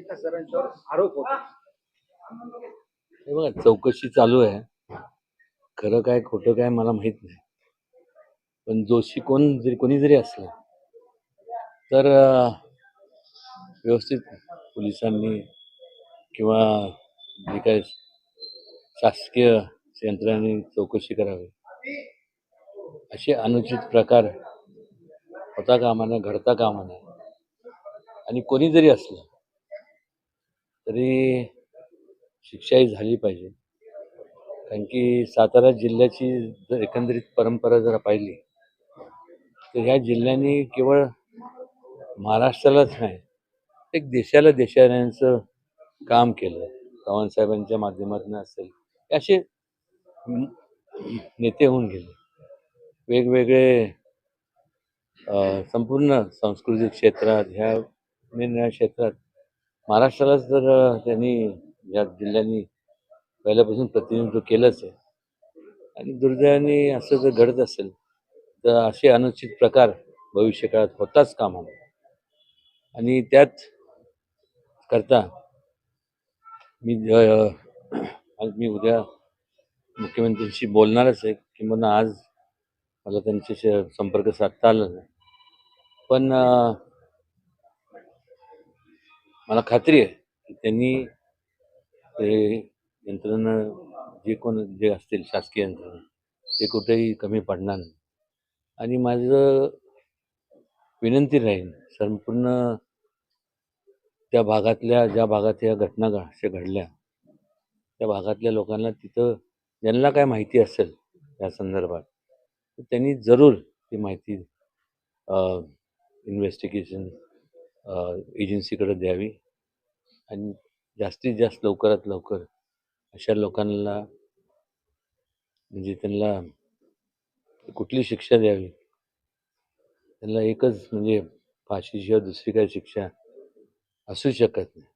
गीता सरांच्यावर आरोप होता. हे बघा चौकशी चालू आहे. खरं काय खोटं काय मला माहीत नाही. पण जोशी कोण जरी कोणी जरी असलं तर व्यवस्थित पोलिसांनी किंवा जे काय शासकीय यंत्रणांनी चौकशी करावी. असे अनुचित प्रकार होता कामा नये घडता कामा नये. आणि कोणी जरी असलं तरी शिक्षाही झाली पाहिजे. कारण की सातारा जिल्ह्याची जर एकंदरीत परंपरा जर पाहिली तर ह्या जिल्ह्याने केवळ महाराष्ट्रालाच नाही एक देशाला देशाऱ्यांचं काम केलं. चव्हाणसाहेबांच्या माध्यमातून असेल असे नेते होऊन गेले. वेगवेगळे संपूर्ण सांस्कृतिक क्षेत्रात ह्या निर्णया क्षेत्रात महाराष्ट्रालाच तर त्यांनी या जिल्ह्यांनी पहिल्यापासून प्रतिनिधित्व केलंच आहे. आणि दुर्दैवाने असं जर घडत असेल तर असे अनुचित प्रकार भविष्यकाळात होताच कामा नये आणि त्यात करता मी आज मी उद्या मुख्यमंत्र्यांशी बोलणारच आहे किंवा आज मला त्यांच्याशी संपर्क साधता आला नाही. पण मला खात्री आहे. की त्यांनी ते यंत्रणा जे कोण जे असतील शासकीय यंत्रणा ते कुठेही कमी पडणार नाही. आणि माझं विनंती राहील संपूर्ण त्या भागातल्या ज्या भागात या घटना घ- अशा घडल्या त्या भागातल्या लोकांना तिथं ज्यांना काय माहिती असेल या संदर्भात त्यांनी जरूर ती माहिती इन्व्हेस्टिगेशन एजन्सीकडे द्यावी. आणि जास्तीत जास्त लवकरात लवकर अशा लोकांना म्हणजे त्यांना कुठली शिक्षा द्यावी? त्यांना एकच म्हणजे फाशीशिवाय दुसरी काही शिक्षा असू शकत नाही.